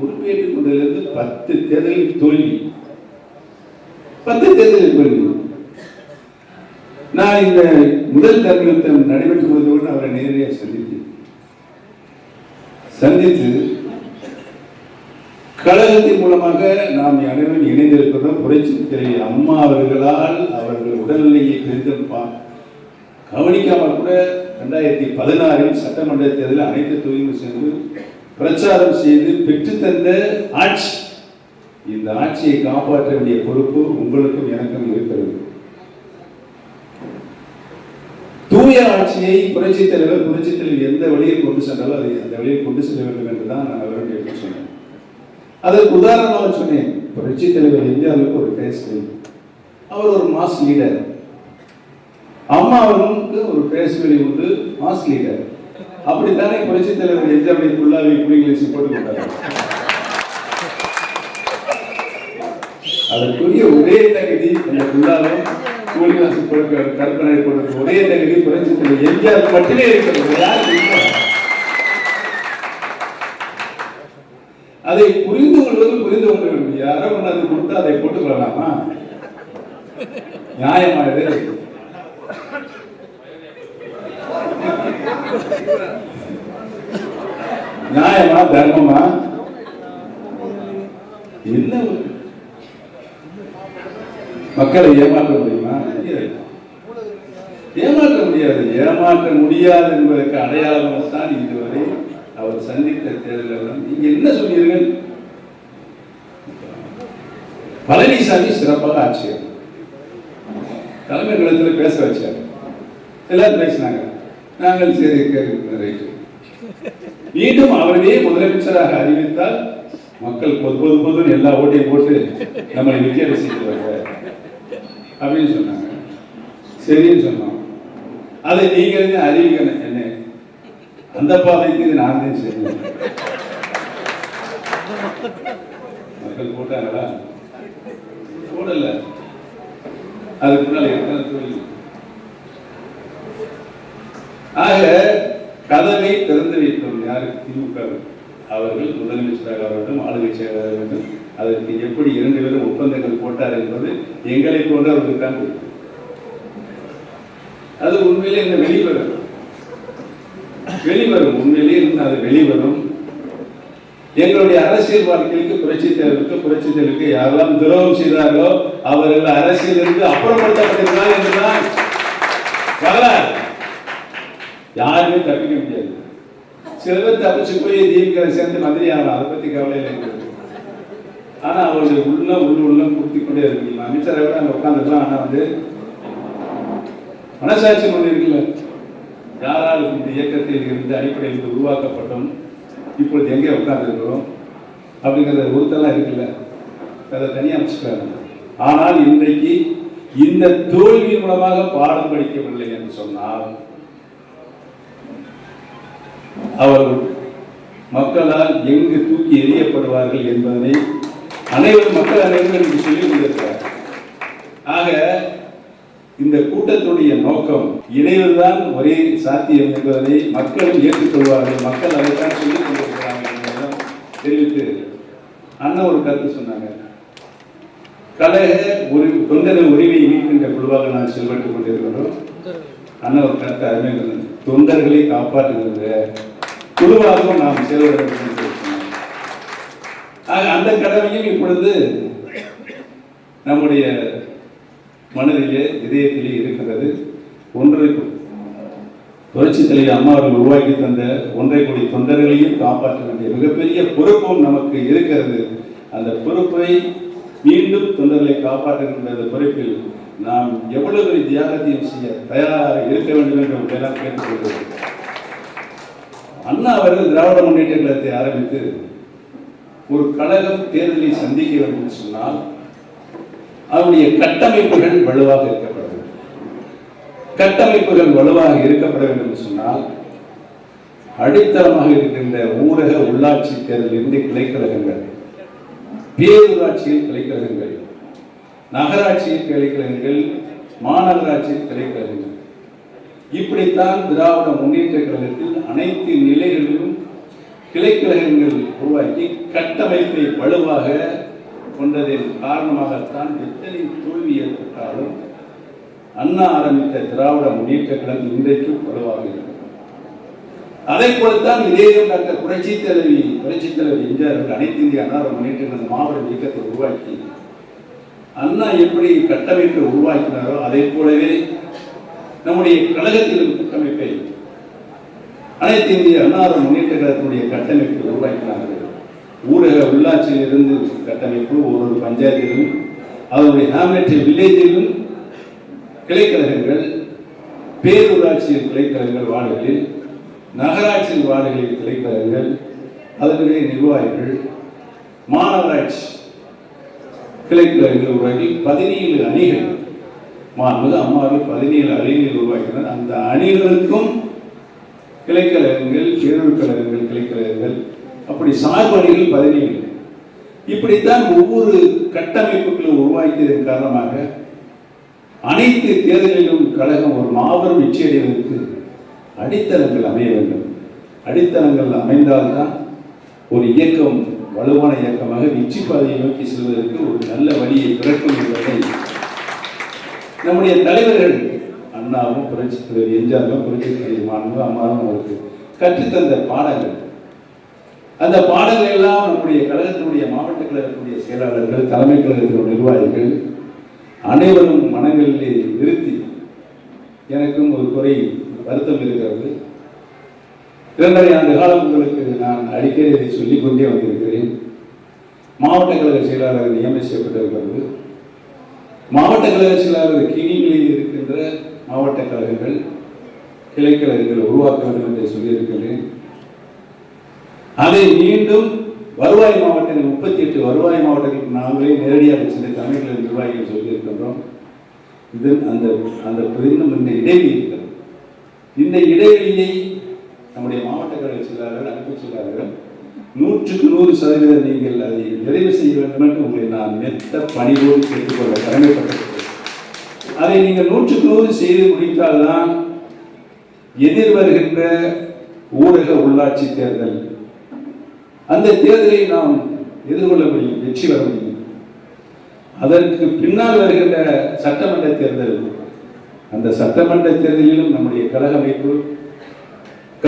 பொறுப்பேற்றுக் கொண்டதிலிருந்து பத்து தேர்தலில் தோல்வி. பத்து தேர்தலில் தோல்வி. நான் இந்த முதல் தர்மயுத்தம் நடைபெற்று கொண்டதோடு அவரை நேரடியாக சந்தித்தேன். சந்தித்து கழகத்தின் மூலமாக நாம் அனைவரும் இணைந்திருக்கிறோம். புரட்சி தலைவி அம்மா அவர்களால் அவர்கள் உடல்நிலையை பெரிதும் கவனிக்காமல் கூட ரெண்டாயிரத்தி பதினாறில் சட்டமன்ற தேர்தலில் அனைத்து தொகுதிகளும் சென்று பிரச்சாரம் செய்து பெற்றுத்தந்த ஆட்சி. இந்த ஆட்சியை காப்பாற்ற வேண்டிய பொறுப்பு உங்களுக்கும் எனக்கும் இருக்கிறது. தூய ஆட்சியை புரட்சி தலைவர் புரட்சி தலைவர் எந்த வழியில் கொண்டு சென்றாலும் அதை அந்த வழியில் கொண்டு செல்ல வேண்டும் என்று தான் நான் அவருடைய சொன்னேன். அதற்கு உதாரணமாக சொன்னேன். புரட்சி தலைவர் இந்தியாவுக்கு ஒரு பேசலை அவர் ஒரு மாஸ் லீடர் அம்மா அவர்களுக்கு ஒரு பேசுவழி உண்டு மாஸ் லீடர் அப்படித்தானே புரட்சி தலைவர் எம்ஜிஆருடைய புல்லாவை புலிகளை போட்டு கொண்டார் அதற்குரிய ஒரே தகுதி அந்த குள்ளாவை கூலிவாசி கொடுக்க கற்பனை கொடுக்க ஒரே தகுதி புரட்சி தலைவர் எம்ஜிஆர் மட்டுமே இருக்கிறது அதை புரிந்து கொள்வது புரிந்து கொள்ள வேண்டும். யாரோ கொண்டாந்து கொடுத்து அதை போட்டுக் கொள்ளலாமா நியாயமா இது? நியாயமா தர்மமா? என்ன? மக்களை ஏமாற்ற முடியுமா? ஏமாற்ற முடியாது. ஏமாற்ற முடியாது என்பதற்கு அடையாளமாக தான் இதுவரை அவர் சந்தித்த தேர்தலில் நீங்க என்ன சொன்னீர்கள்? பழனிசாமி சிறப்பாக ஆட்சியர் தலைமை கழகத்தில் பேச வச்சார். எல்லாரும் பேசினாங்க. நாங்கள் சரி கேட்க ரைட்டு மீண்டும் அவரையே முதலமைச்சராக அறிவித்தால் மக்கள் பொது பொது பொதுன்னு எல்லா ஓட்டையும் போட்டு நம்மளை நிக்க செய்வாங்க அப்படின்னு சொன்னாங்க. சரின்னு சொன்னோம். அதை நீங்க அறிவிக்கணும் என்ன அந்த பாதைக்கு இது நான் தான் செய்யணும் மக்கள் போட்டாங்களா? போடல. அதுக்கு முன்னால் எத்தனை தொழில்? ஆக கதவை திறந்து வைத்தோம் யாருக்கு திமுக அவர்கள் முதலமைச்சராக வேண்டும் ஆளுகை செயலாளர் வேண்டும் அதற்கு எப்படி இரண்டு பேரும் ஒப்பந்தங்கள் போட்டார் என்பது எங்களை போன்றவர்களுக்கு தான் தெரியும். அது உண்மையிலே இந்த வெளிவரும். வெளிவரும். உண்மையிலே இருந்து அது வெளிவரும். எங்களுடைய அரசியல் வாழ்க்கைக்கு புரட்சி தேர்வுக்கு புரட்சி தேர்வுக்கு யாரெல்லாம் துரோகம் செய்தார்களோ அவர்கள் அரசியலிருந்து அப்புறப்படுத்தப்பட்டிருந்தார் என்றுதான் வரலாறு. யாருமே தப்பிக்க முடியாது. சில பேர் தப்பிச்சு போய் திமுக சேர்ந்து மந்திரி ஆகலாம் அதை பத்தி கவலை இல்லை. ஆனால் ஆனா அவருடைய உள்ள உள்ள உள்ள கொடுத்து கொண்டே இருக்கு அமைச்சரை விட அங்க உட்காந்துக்கலாம் ஆனா வந்து மனசாட்சி ஒண்ணு இருக்குல்ல? யாரால் இந்த இயக்கத்தில் இருந்து அடிப்படையில் இருந்து உருவாக்கப்பட்டோம்? இப்பொழுது எங்கே உட்கார்ந்துருக்கிறோம்? அப்படிங்கிற உறுத்தெல்லாம் இருக்குல்ல? அதை தனியாக அமைச்சுக்கிறாங்க ஆனால் இன்றைக்கு இந்த தோல்வி மூலமாக பாடம் படிக்கவில்லை என்று சொன்னால் அவர்கள் மக்களால் எங்கு தூக்கி எறியப்படுவார்கள் என்பதனை அனைவரும் மக்கள் அனைவரும் எனக்கு சொல்லிக் கொண்டிருக்கிறார் ஆக இந்த கூட்டத்துடைய நோக்கம் இணைவதுதான் ஒரே சாத்தியம் என்பதனை மக்களும் ஏற்றுக்கொள்வார்கள். மக்கள் அதைத்தான் சொல்லிக் கொண்டிருக்கிறாங்க என்பதுதான் தெரிவித்து அண்ணன் ஒரு கருத்து சொன்னாங்க. கழக ஒரு தொண்டர உரிமை மீட்கின்ற குழுவாக நான் செயல்பட்டுக் கொண்டிருக்கிறோம் அண்ணன் ஒரு கருத்து அருமை தொண்டர்களை காப்பாற்றுகிறது. குழுவாகவும் நாம் செயல்பட வேண்டும் ஆக அந்த கடமையும் இப்பொழுது நம்முடைய மனதிலே இதயத்திலே இருக்கிறது ஒன்றை புரட்சி தலைவர் அம்மா அவர்கள் உருவாக்கி தந்த ஒன்றை கோடி தொண்டர்களையும் காப்பாற்ற வேண்டிய மிகப்பெரிய பொறுப்பும் நமக்கு இருக்கிறது. அந்த பொறுப்பை மீண்டும் தொண்டர்களை காப்பாற்றுகின்ற அந்த பொறுப்பில் நாம் எவ்வளவு தியாகத்தையும் செய்ய தயாராக இருக்க வேண்டும் என்று உங்களெல்லாம் கேட்டுக்கொள்கிறேன் அண்ணா அவர்கள் திராவிட முன்னேற்ற கழகத்தை ஆரம்பித்து ஒரு கழகம் தேர்தலை சந்திக்க வேண்டும் என்று சொன்னால் அதனுடைய கட்டமைப்புகள் வலுவாக இருக்கப்பட வேண்டும். கட்டமைப்புகள் வலுவாக இருக்கப்பட வேண்டும் சொன்னால் அடித்தளமாக இருக்கின்ற ஊரக உள்ளாட்சி தேர்தலில் இருந்து கிளைக்கழகங்கள் பேரூராட்சியில் கிளைக்கழகங்கள் நகராட்சியில் கிளைக்கழகங்கள் மாநகராட்சியில் கிளைக்கழகங்கள் இப்படித்தான் திராவிட முன்னேற்ற கழகத்தில் அனைத்து நிலைகளிலும் கிளைக்கழகங்கள் உருவாக்கி கட்டமைப்பை வலுவாக கொண்டதின் காரணமாகத்தான் எத்தனை தோல்வி ஏற்பட்டாலும் அண்ணா ஆரம்பித்த திராவிட முன்னேற்ற கழகம் இன்றைக்கு வலுவாக இருக்கும் அதை போலத்தான் இதே டாக்டர் புரட்சி தலைவி புரட்சி தலைவர் எம்ஜிஆர் அனைத்து இந்திய அன்னார முன்னேற்ற கழக மாபெரும் இயக்கத்தை உருவாக்கி அண்ணா எப்படி கட்டமைப்பை உருவாக்கினாரோ அதை போலவே நம்முடைய கழகத்திலும் கட்டமைப்பை அனைத்து இந்திய அன்னார முன்னேற்ற கழகத்தினுடைய கட்டமைப்பை உருவாக்கினார்கள். ஊரக உள்ளாட்சியில் இருந்து கட்டமைப்பு ஒவ்வொரு பஞ்சாயத்திலும் அதனுடைய ஹேம்லெட் வில்லேஜிலும் கிளைக்கழகங்கள் பேரூராட்சியில் கிளைக்கழகங்கள் வார்டுகளில் நகராட்சியின் வார்டுகளில் கிளைக்கழகங்கள் அதனுடைய நிர்வாகிகள் மாநகராட்சி கிளைக்கழகங்கள் உருவாக்கி பதினேழு அணிகள். மாண்பது அம்மாவில் பதினேழு அணிகள் உருவாக்கினர். அந்த அணிகளுக்கும் கிளைக்கழகங்கள் பேரூர் கழகங்கள் கிளைக்கழகங்கள் அப்படி சார்பு அணிகள் பதினேழு. இப்படித்தான் ஒவ்வொரு கட்டமைப்புகளும் உருவாக்கியதன் காரணமாக அனைத்து தேர்தலிலும் கழகம் ஒரு மாபெரும் வெற்றி அடித்தளங்கள் அமைய வேண்டும். அடித்தளங்கள் அமைந்தால்தான் ஒரு இயக்கம் வலுவான இயக்கமாக வெற்றி பாதையை நோக்கி செல்வதற்கு ஒரு நல்ல வழியை பிறக்கும் என்பதை நம்முடைய தலைவர்கள் அண்ணாவும் புரட்சி தலைவர் எம்ஜிஆரும் புரட்சி தலைவர் மாணவரும் அம்மாவும் அவருக்கு கற்றுத்தந்த பாடங்கள் அந்த பாடங்கள் எல்லாம் நம்முடைய கழகத்தினுடைய மாவட்ட கழகத்தினுடைய செயலாளர்கள் தலைமை கழகத்தினுடைய நிர்வாகிகள் அனைவரும் மனங்களிலே நிறுத்தி எனக்கும் ஒரு குறை வருத்தம் இருக்கிறது. இரண்டரை ஆண்டு காலம் உங்களுக்கு நான் அடிக்கடி இதை சொல்லிக்கொண்டே வந்திருக்கிறேன். மாவட்ட கழக செயலாளர் நியமனம் செய்யப்பட்டிருக்கிறது. மாவட்ட கழக செயலாளர் கிணிகளில் இருக்கின்ற மாவட்ட கழகங்கள் கிளைக்கழகங்கள் உருவாக்க வேண்டும் என்று சொல்லியிருக்கிறேன். அதை மீண்டும் வருவாய் மாவட்டங்கள் முப்பத்தி எட்டு வருவாய் மாவட்டங்களுக்கு நாங்களே நேரடியாக சென்று தமிழக நிர்வாகிகள் சொல்லியிருக்கின்றோம். இது அந்த அந்த இன்னும் இந்த இடைவெளி இருக்கிறது. இந்த இடைவெளியை நம்முடைய மாவட்ட கழக செயலாளர்கள் அமைப்பு செயலாளர்கள் நூற்றுக்கு நூறு சதவீதம் நீங்கள் அதை நிறைவு செய்ய வேண்டும் என்று உங்களை நான் மெத்த பணிவோடு கேட்டுக்கொள்ள கடமைப்பட்டிருக்கிறேன். அதை நீங்கள் நூற்றுக்கு நூறு செய்து முடித்தால்தான் எதிர் வருகின்ற ஊரக உள்ளாட்சி தேர்தல் அந்த தேர்தலை நாம் எதிர்கொள்ள முடியும் வெற்றி பெற முடியும். அதற்கு பின்னால் வருகின்ற சட்டமன்ற தேர்தல் அந்த சட்டமன்ற தேர்தலிலும் நம்முடைய கழக அமைப்பு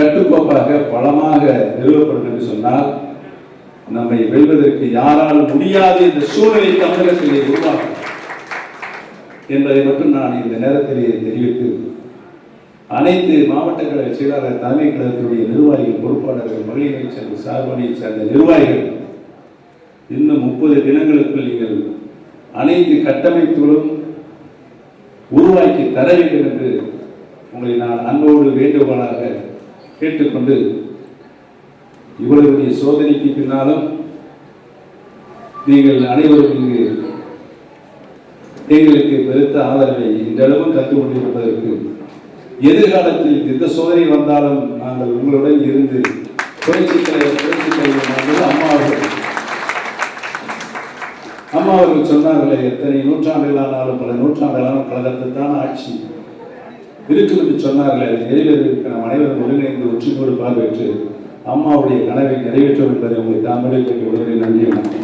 கட்டுக்கோப்பாக பலமாக நிறுவப்படும் என்று சொன்னால் நம்மை வெல்வதற்கு யாராலும் முடியாது இந்த சூழ்நிலை தமிழகத்திலே உருவாக்கும் என்பதை மட்டும் நான் இந்த நேரத்திலே தெரிவித்து அனைத்து மாவட்ட கழக செயலாளர் தலைமை கழகத்தினுடைய நிர்வாகிகள் பொறுப்பாளர்கள் மகளிரை சேர்ந்த சார்பணியை சேர்ந்த நிர்வாகிகள் இன்னும் முப்பது தினங்களுக்குள் நீங்கள் அனைத்து கட்டமைப்புகளும் உருவாக்கி தர வேண்டும் என்று உங்களை நான் அன்போடு வேண்டுகோளாக கேட்டுக்கொண்டு இவ்வளவு பெரிய சோதனைக்கு பின்னாலும் நீங்கள் அனைவரும் இங்கு எங்களுக்கு பெருத்த ஆதரவை இன்றளவும் தந்து கொண்டிருப்பதற்கு எதிர்காலத்தில் எந்த சோதனை வந்தாலும் நாங்கள் உங்களுடன் இருந்து புரட்சி தலைவர் புரட்சி தலைவர் அம்மா அவர்கள். அம்மா அவர்கள் சொன்னார்களே எத்தனை நூற்றாண்டுகள் ஆனாலும் பல நூற்றாண்டுகளான கழகத்தில் தான் ஆட்சி. இருக்கும் என்று சொன்னார்களே அதை அனைவரும் ஒருங்கிணைந்து ஒற்றுமையோடு பார்வையிட்டு அம்மாவுடைய கனவை நிறைவேற்றும் என்பதை உங்களை தாமரை உடனே நன்றி வணக்கம்.